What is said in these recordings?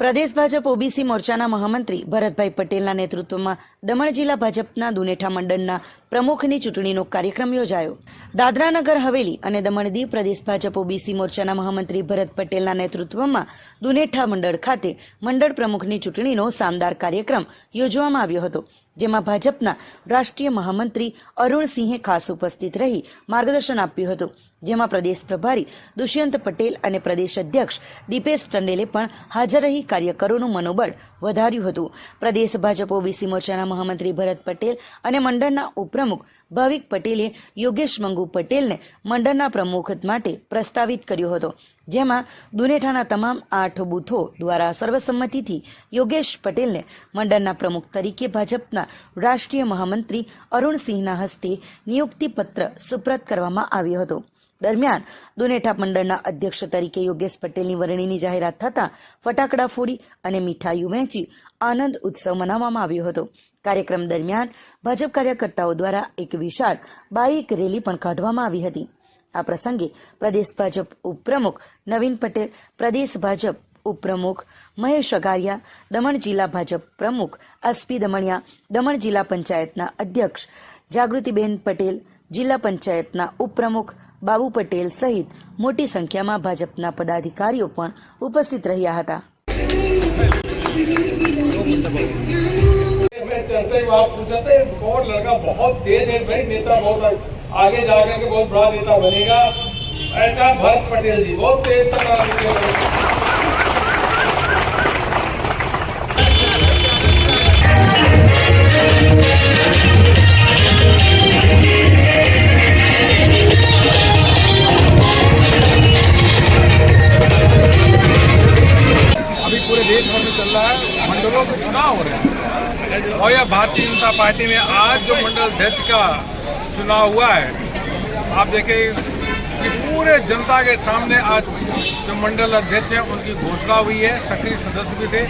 પ્રદેશ Bhajap OBC મોરચાના મહામંત્રી ભરતભાઈ પટેલના નેતૃત્વમાં દમણ જિલ્લા ભાજપના દુનેઠા મંડળના પ્રમુખની ચૂંટણીનો કાર્યક્રમ યોજાયો. દાદરાનગર હવેલી અને દમણ દીવ પ્રદેશ ભાજપ ઓબીસી મોરચાના મહામંત્રી ભરત પટેલના નેતૃત્વમાં દુનેઠા મંડળ ખાતે મંડળ પ્રમુખની ચૂંટણીનો શાનદાર કાર્યક્રમ યોજવામાં આવ્યો હતો, જેમાં ભાજપના રાષ્ટ્રીય મહામંત્રી અરુણસિંહે ખાસ ઉપસ્થિત રહી માર્ગદર્શન આપ્યું હતું. જેમાં પ્રદેશ પ્રભારી દુષ્યંત પટેલ અને પ્રદેશ અધ્યક્ષ દીપેશ ચંડેલે પણ હાજર રહી કાર્યકરોનું મનોબળ વધાર્યું હતું. પ્રદેશ ભાજપ ઓબીસી મોરચાના મહામંત્રી ભરત પટેલ અને મંડળના ઉપપ્રમુખ ભાવિક પટેલે યોગેશ મંગુ પટેલને મંડળના પ્રમુખ માટે પ્રસ્તાવિત કર્યો હતો, જેમાં દુનેઠાના તમામ આઠ બૂથો દ્વારા સર્વસંમતિથી યોગેશ પટેલને મંડળના પ્રમુખ તરીકે ભાજપના રાષ્ટ્રીય મહામંત્રી અરુણસિંહના હસ્તે નિયુક્તિપત્ર સુપ્રત કરવામાં આવ્યો હતો. દરમિયાન દુનેઠા મંડળના અધ્યક્ષ તરીકે યોગેશ પટેલની વરણીની જાહેરાત થતાં ફટાકડા ફોડી અને મીઠાઈઓ વહેંચી આનંદ ઉત્સવ મનાવવામાં આવ્યો હતો. કાર્યક્રમ દરમિયાન ભાજપ કાર્યકર્તાઓ દ્વારા એક વિશાળ બાઇક રેલી પણ કાઢવામાં આવી હતી. આ પ્રસંગે પ્રદેશ ભાજપ ઉપપ્રમુખ નવીન પટેલ, પ્રદેશ ભાજપ ઉપપ્રમુખ મહેશ અગારિયા દમણ જિલ્લા ભાજપ પ્રમુખ એસપી દમણિયા, દમણ જિલ્લા પંચાયતના અધ્યક્ષ જાગૃતિબેન પટેલ, જિલ્લા પંચાયતના ઉપપ્રમુખ બાબુ પટેલ સહિત મોટી સંખ્યામાં ભાજપના પદાધિકારીઓ પણ ઉપસ્થિત રહ્યા હતા मैं चलते ही वहाँ पूछा था कौन लड़का बहुत तेज है भाई नेता बहुत आगे जा करके बहुत बड़ा नेता बनेगा ऐसा भरत पटेल जी बहुत तेज है मंडलों में चुनाव हो रहे हैं। और यह भारतीय जनता पार्टी में आज जो मंडल अध्यक्ष का चुनाव हुआ है, आप देखें कि पूरे जनता के सामने आज जो मंडल अध्यक्ष हैं, उनकी घोषणा हुई है, सक्रिय सदस्य भी थे।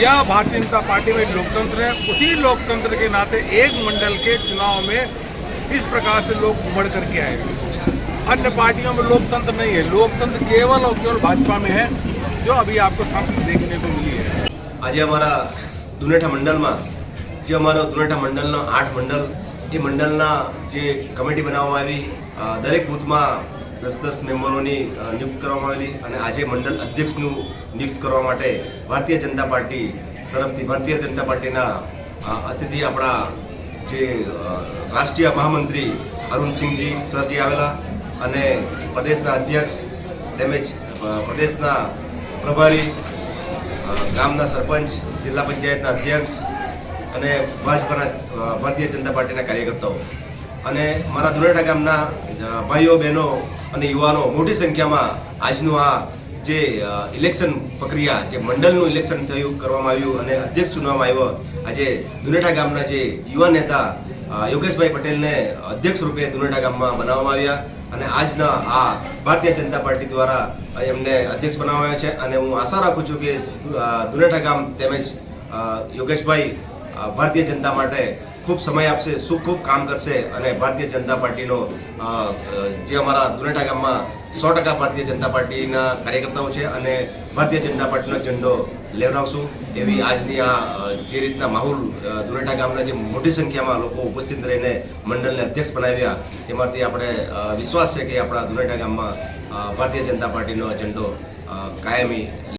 यह भारतीय जनता पार्टी में लोकतंत्र है, उसी लोकतंत्र के नाते एक मंडल के चुनाव में इस प्रकार से लोग उमड़ करके आए अन्य पार्टियों में लोकतंत्र नहीं है, लोकतंत्र केवल और केवल भाजपा में है, जो अभी आपको सामने देखने को मिली આજે અમારા દુનેઠા મંડળમાં, જે અમારો દુનેઠા મંડળનો આઠ મંડળ, એ મંડળના જે કમિટી બનાવવામાં આવી દરેક બૂથમાં દસ દસ મેમ્બરોની નિયુક્ત કરવામાં આવેલી અને આજે મંડળ અધ્યક્ષનું નિયુક્ત કરવા માટે ભારતીય જનતા પાર્ટી તરફથી, ભારતીય જનતા પાર્ટીના અતિથિ આપણા જે રાષ્ટ્રીય મહામંત્રી અરુણસિંહજી સરજી આવેલા અને પ્રદેશના અધ્યક્ષ તેમજ પ્રદેશના પ્રભારી ગામના સરપંચ, જિલ્લા પંચાયતના અધ્યક્ષ અને ભાજપાના ભારતીય જનતા પાર્ટીના કાર્યકર્તાઓ અને મારા દુરેટા ગામના ભાઈઓ, બહેનો અને યુવાનો મોટી સંખ્યામાં આજનું આ જે ઇલેક્શન પ્રક્રિયા, જે મંડળનું ઇલેક્શન થયું, કરવામાં આવ્યું અને અધ્યક્ષ ચૂંટવામાં આવ્યો. આજે ધુનેઠા ગામના જે યુવા નેતા યોગેશભાઈ પટેલને અધ્યક્ષ રૂપે દુનેઠા ગામમાં બનાવવામાં આવ્યા અને આજના આ ભારતીય જનતા પાર્ટી દ્વારા એમને અધ્યક્ષ બનાવવામાં છે. અને હું આશા રાખું છું કે અ, ગામ તેમજ યોગેશભાઈ ભારતીય જનતા માટે ખૂબ સમય આપશે, શું ખૂબ કામ કરશે અને ભારતીય જનતા પાર્ટીનો જે અમારા દુનેટા ગામમાં સો ટકા ભારતીય જનતા પાર્ટીના કાર્યકર્તાઓ છે અને ભારતીય જનતા પાર્ટીનો ઝંડો લેવડાવશું એવી આજની આ જે રીતના માહોલ દુનેટા ગામના જે મોટી સંખ્યામાં લોકો ઉપસ્થિત રહીને મંડળને અધ્યક્ષ બનાવ્યા તેમાંથી આપણે વિશ્વાસ છે કે આપણા દુનેટા ગામમાં ભારતીય જનતા પાર્ટીનો ઝંડો કાયમી